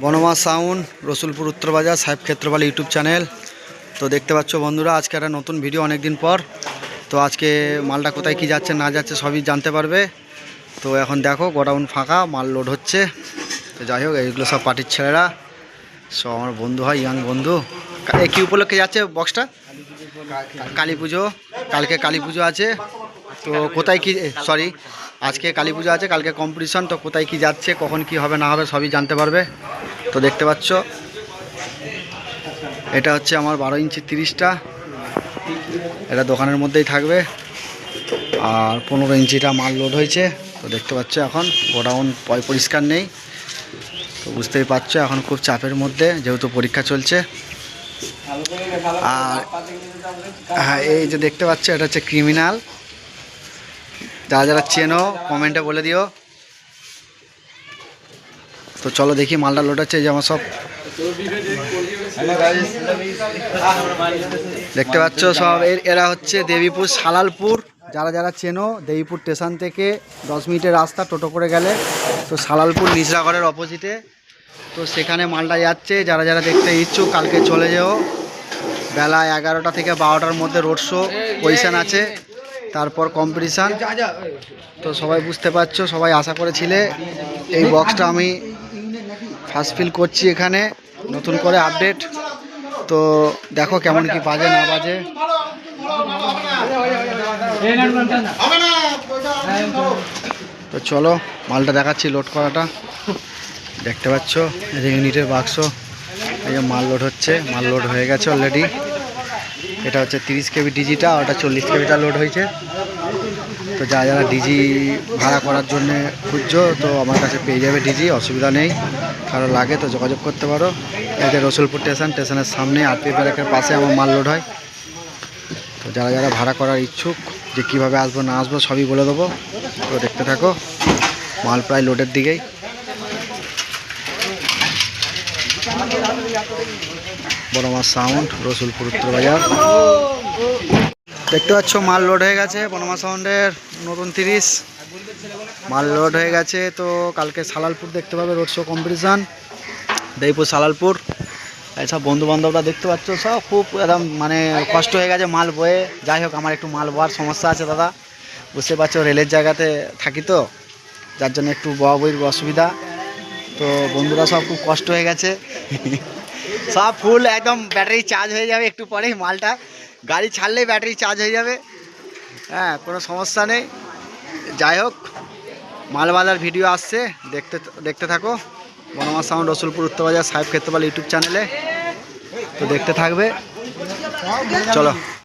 বনমা sound, Rasulpur উত্তর বাজার, সাহেব ক্ষেত্রপাল ইউটিউব চ্যানেল। তো দেখতে পাচ্ছ বন্ধুরা, আজকে একটা নতুন ভিডিও অনেক দিন পর। তো আজকে মালটা কোথায় কি যাচ্ছে, না যাচ্ছে সবই জানতে পারবে। তো এখন দেখো, গোডাউন ফাঁকা, মাল লোড হচ্ছে। তো যাই হোক, এইগুলো সব পার্টির ছেলেরা। সব আমার বন্ধু হয়, ইয়াং বন্ধু। কা- উপলক্ষে যাচ্ছে বক্সটা? কালী পুজো। কালকে কালী পুজো আছে। তো কোথায় কি সরি আজকে কালী পুজো আছে, কালকে কম্পিটিশন তো কোথায় কি যাচ্ছে, কখন কি হবে, না হবে, সবই জানতে পারবে। তো দেখতে পাচ্ছ, এটা হচ্ছে আমার বারো ইঞ্চি তিরিশটা। এটা দোকানের মধ্যেই থাকবে। আর পনেরো ইঞ্চিটা মাল লোড হয়েছে। তো দেখতে পাচ্ছ এখন, গোডাউন পরিষ্কার নেই। তো বুঝতেই পারছ এখন খুব চাপের মধ্যে, যেহেতু পরীক্ষা চলছে। আর হ্যাঁ এই যে দেখতে পাচ্ছ, এটা হচ্ছে ক্রিমিনাল যারা যারা চেনো কমেন্টে বলে দিও। তো চলো দেখি মালটা এই যে আমার সব। দেখতে পাচ্ছ সব, এর- হচ্ছে দেবীপুর সালালপুর যারা যারা চেনো, দেবীপুর স্টেশন থেকে দশ মিনিটের রাস্তা টোটো করে গেলে। তো সালালপুর নিচরাগড়ের অপোজিটে তো সেখানে মালটা যাচ্ছে, যারা যারা দেখতে ইচ্ছুক, কালকে চলে যেও। বেলা এগারোটা থেকে বারোটার মধ্যে রোড শো পজিশান আছে। তারপর কম্পিটিশান তো সবাই বুঝতে পারছ, সবাই আশা করেছিলে, এই বক্সটা আমি ফার্স্ট ফিল করছি এখানে, নতুন করে আপডেট তো দেখো কেমন কি বাজে, না বাজে। তো চলো, মালটা দেখাচ্ছি লোড করাটা। দেখতে পাচ্ছ যে ইউনিটের বাক্স এই যে মাল লোড হচ্ছে, মাল লোড হয়ে গেছে অলরেডি এটা হচ্ছে তিরিশ কেবি ডিজিটা ওটা চল্লিশ কেবিটা লোড হয়েছে। তো যারা যারা ডিজি ভাড়া করার জন্য খুঁজছো, তো আমার কাছে পেয়ে যাবে ডিজি অসুবিধা নেই। কারও লাগে তো যোগাযোগ করতে পারো। যে রসুলপুর স্টেশন, স্টেশনের সামনে আরপি ব্যারাকের পাশে আমার মাল লোড হয়। তো যারা যারা ভাড়া করার ইচ্ছুক, যে কীভাবে আসব, না আসব, সবই বলে দেবো। তো দেখতে থাকো, মাল প্রায় লোডের দিকেই। বড় মাছ সাউন্ড, রসুলপুর উত্তর বাজার। দেখতে পাচ্ছ, মাল লোড হয়ে গেছে, বনমা সাউন্ডের নতুন তিরিশ। মাল লোড হয়ে গেছে, তো কালকে সালালপুর দেখতে পাবে road show competition Deipur Salalpur. এইসব বন্ধু বান্ধবরা দেখতে পাচ্ছ, সব খুব একদম মানে কষ্ট হয়ে গেছে মাল বয়ে। যাই হোক, আমার একটু মাল বওয়ার সমস্যা আছে দাদা। বুঝতে পারছ, রেলের জায়গাতে থাকি তো, যার জন্য একটু বয়া বইয়ের অসুবিধা। তো বন্ধুরা সব খুব কষ্ট হয়ে গেছে। সব ফুল একদম ব্যাটারি চার্জ হয়ে যাবে একটু পরেই মালটা। গাড়ি ছাড়লেই ব্যাটারি চার্জ হয়ে যাবে। হ্যাঁ কোনো সমস্যা নেই। যাই হোক, মালবাজার ভিডিও আসছে। দেখতে দেখতে থাকো। বনমা সাউন্ড রসুলপুর উত্তরবাজার সাহেব ক্ষেত্রপাল ইউটিউব চ্যানেলে তো দেখতে থাকবে। চলো।